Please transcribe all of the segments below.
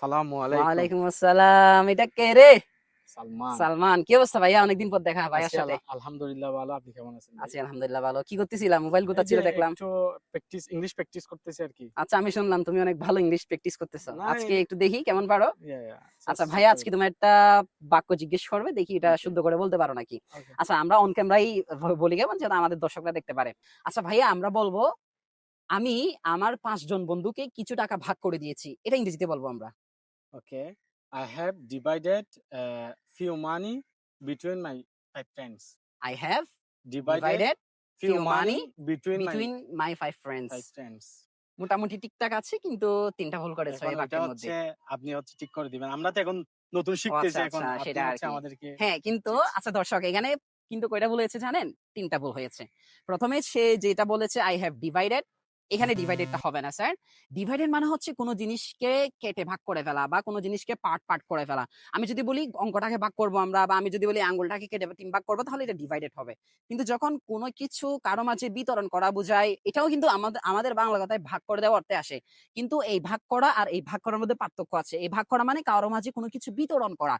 সালামু আলাইকুম। ওয়ালাইকুম আসসালাম। এটা কে রে? সালমান। সালমান। কি অবস্থা ভাইয়া? অনেকদিন পর দেখা ভাইয়ার সাথে। আলহামদুলিল্লাহ ভালো। আপনি কেমন আছেন আছি আলহামদুলিল্লাহ ভালো। কি করতেছিলাম মোবাইল দেখলাম। একটু প্র্যাকটিস ইংলিশ প্র্যাকটিস করতেছি আর কি। আচ্ছা আমি শুনলাম তুমি অনেক ভালো ইংলিশ প্র্যাকটিস করতেছো। আজকে একটু দেখি কেমন পারো? Yeah, yeah. আচ্ছা ভাইয়া আজকে তোমার একটা বাক্য জিজ্ঞেস করবে দেখি এটা শুদ্ধ করে বলতে পারো নাকি? আচ্ছা আমরা অন ক্যামেরাই বলি কেমন যেন আমাদের দর্শকরা দেখতে পারে। আচ্ছা ভাইয়া আমরা বলব আমি আমার পাঁচজন বন্ধুকে কিছু টাকা ভাগ করে দিয়েছি। এটা ইংরেজিতে বলব আমরা। Okay. I have divided uh, few money between my my friends. I have Divided, divided few few money between, between my my five friends my friends. মোটামুটি ঠিকঠাক আছে কিন্তু তিনটা ভুল করেছে এই বাক্যের মধ্যে আপনি হচ্ছে ঠিক করে দিবেন আমরা তো এখন নতুন শিখতেছি এখন আচ্ছা, সেটা আমাদেরকে হ্যাঁ কিন্তু। আচ্ছা দর্শক এখানে কিন্তু কয়টা ভুল হয়েছে জানেন তিনটা ভুল হয়েছে প্রথমে সে যেটা বলেছে আই হ্যাভ ডিভাইডেড এখানে ডিভাইডেডটা হবে না স্যার ডিভাইডেড মানে হচ্ছে কোনো জিনিসকে কেটে ভাগ করে ফেলা বা কোনো জিনিসকে পার্ট পার্ট করে ফেলা। আমি যদি বলি অঙ্কটাকে ভাগ করব আমরা বা আমি যদি বলি আঙ্গুলটাকে কেটে তিন ভাগ করব, তাহলে এটা ডিভাইডেড হবে। কিন্তু যখন কোনো কিছু কারও মাঝে বিতরণ করা বোঝায়, এটাও কিন্তু আমাদের আমাদের বাংলা কথায় ভাগ করে দেওয়া অর্থে আসে। কিন্তু এই ভাগ করা আর এই ভাগ করার মধ্যে পার্থক্য আছে। এই ভাগ করা মানে কারও মাঝে কোনো কিছু বিতরণ করা।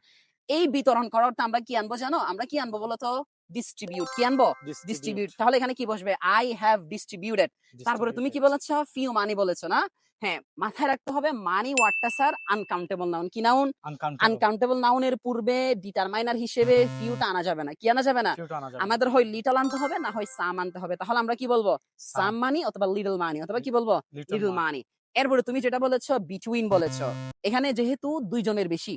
এই বিতরণ করার অর্থে আমরা কি আনব জানো? আমরা কি আনব বলতো? ডিস্ট্রিবিউট কি আনব? ডিস্ট্রিবিউট তাহলে এখানে কি বসবে? আই হ্যাভ ডিস্ট্রিবিউটেড তারপরে তুমি কি বলেছ? ফিউ মানি বলেছ না? হ্যাঁ মাথায় রাখতে হবে মানি ওয়ার্ডটা স্যার আনকাউন্টেবল নাউন কি নাউন আনকাউন্টেবল নাউনের পূর্বে ডিটারমাইনার হিসেবে ফিউটা আনা যাবে না। কি আনা যাবে না? আমাদের হয় লিটল আনতে হবে না হয় সাম আনতে হবে। তাহলে আমরা কি বলব? সাম মানি অথবা লিটল মানি অথবা কি বলব? লিটল মানি এরপরে তুমি যেটা বলেছ বিটুইন বলেছ। এখানে যেহেতু দুইজনের বেশি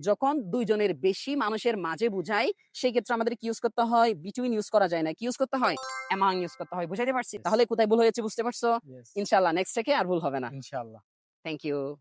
যখন দুইজনের বেশি মানুষের মাঝে বুঝাই সেই ক্ষেত্রে আমাদের কি ইউজ করতে হয়? বিটুইন ইউজ করা যায় না। কি ইউজ করতে হয়? অ্যামাং ইউজ করতে হয়। বুঝাইতে পারছি? তাহলে কোথায় ভুল হয়েছে বুঝতে পারছ? ইনশাআল্লাহ। ইনশাল্লাহ নেক্সট থেকে আর ভুল হবে না। ইনশাআল্লাহ। Thank you